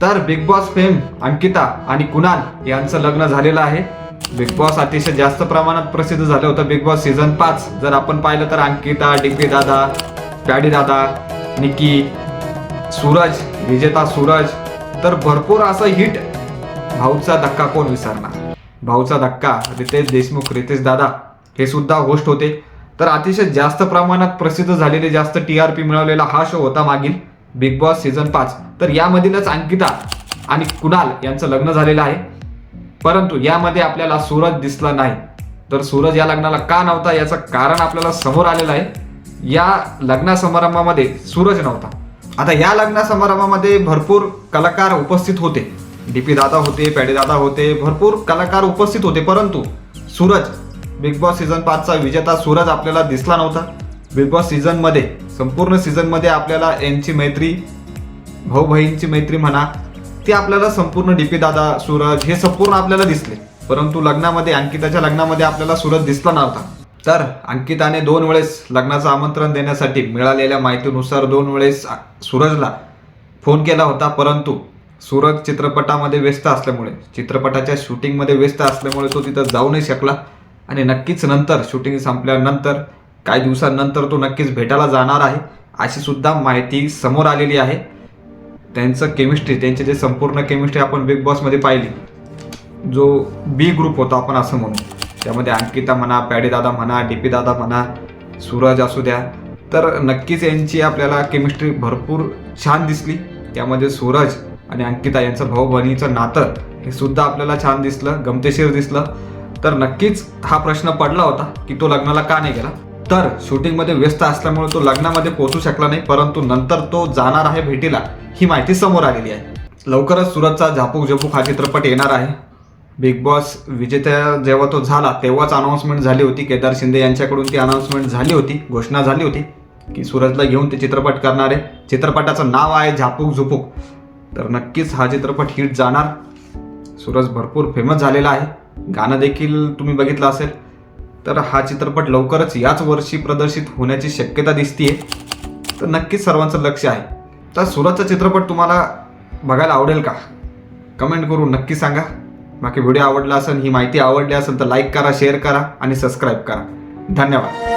तर big boss fame Ankita आणि कुणाल यांचं लग्न झालेलं आहे. बिग बॉस अतिशय जास्त प्रमाणात प्रसिद्ध झालं होतं बिग बॉस सीझन पाच. जर आपण पाहिलं तर अंकिता डीपी दादा पॅडी दादा निकी सूरज विजेता सूरज. तर भरपूर असं हिट भाऊचा धक्का कोण विसरणार? भाऊचा धक्का रितेश देशमुख रितेश दादा हे सुद्धा होस्ट होते. तर अतिशय जास्त प्रमाणात प्रसिद्ध झालेले जास्त टी आर पी मिळवलेला हा शो होता मागील. बिग बॉस सीझन पाच. तर यामधीलच अंकिता आणि कुणाल यांचं लग्न झालेलं आहे. परंतु यामध्ये आपल्याला सूरज दिसला नाही. तर सूरज या लग्नाला का नव्हता याचं कारण आपल्याला समोर आलेलं आहे. या लग्न समारंभामध्ये सूरज नव्हता. आता या लग्न समारंभामध्ये भरपूर कलाकार उपस्थित होते. डी पी दादा होते पॅडे दादा होते भरपूर कलाकार उपस्थित होते. परंतु सूरज बिग बॉस सीझन पाचचा विजेता सूरज आपल्याला दिसला नव्हता. बिग बॉस सीझनमध्ये संपूर्ण सीझनमध्ये आपल्याला यांची मैत्री भाऊ बहिणीची मैत्री म्हणा ती आपल्याला संपूर्ण डीपी दादा सूरज हे संपूर्ण आपल्याला दिसले. परंतु लग्नामध्ये अंकिताच्या लग्नामध्ये आपल्याला सूरज दिसला नव्हता. तर अंकिताने दोन वेळेस लग्नाचं आमंत्रण देण्यासाठी मिळालेल्या माहितीनुसार दोन वेळेस सूरजला फोन केला होता. परंतु सूरज चित्रपटामध्ये व्यस्त असल्यामुळे चित्रपटाच्या शूटिंगमध्ये व्यस्त असल्यामुळे तो तिथं जाऊ नाही शकला. आणि नक्कीच नंतर शूटिंग संपल्यानंतर काही दिवसांनंतर तो नक्कीच भेटायला जाणार आहे अशी सुद्धा माहिती समोर आलेली आहे. त्यांचं केमिस्ट्री त्यांची जे संपूर्ण केमिस्ट्री आपण बिग बॉसमध्ये पाहिली जो बी ग्रुप होता आपण असं म्हणू. त्यामध्ये अंकिता म्हणा पॅडीदादा म्हणा डी पी दादा म्हणा सूरज असू द्या. तर नक्कीच यांची आपल्याला केमिस्ट्री भरपूर छान दिसली. त्यामध्ये सूरज आणि अंकिता यांचं भाऊ बहिणीचं नातं हे सुद्धा आपल्याला छान दिसलं गमतेशीर दिसलं. तर नक्कीच हा प्रश्न पडला होता की तो लग्नाला का नाही गेला? तर शूटिंगमध्ये व्यस्त असल्यामुळे तो लग्नामध्ये पोहोचू शकला नाही परंतु नंतर तो जाणार आहे भेटीला ही माहिती समोर आलेली आहे. लवकरच सुरतचा झापूक झपूक हा चित्रपट येणार आहे. बिग बॉस विजेत्या जेव्हा तो झाला तेव्हाच अनाऊन्समेंट झाली होती. केदार शिंदे यांच्याकडून ती अनाऊन्समेंट झाली होती घोषणा झाली होती की सूरजला घेऊन ते चित्रपट करणार आहे. चित्रपटाचं नाव आहे झापूक झुपूक. तर नक्कीच हा चित्रपट हिट जाणार. सूरज भरपूर फेमस झालेला आहे. गाणं देखील तुम्ही बघितलं असेल. तर हा चित्रपट लवकरच याच वर्षी प्रदर्शित होण्याची शक्यता दिसतीये. तर नक्कीच सर्वांचं लक्ष आहे. तर सुरतचा चित्रपट तुम्हाला बघायला आवडेल का? कमेंट करून नक्की सांगा. बाकी व्हिडिओ आवडला असेल ही माहिती आवडली असेल तर लाईक करा शेअर करा आणि सबस्क्राईब करा. धन्यवाद.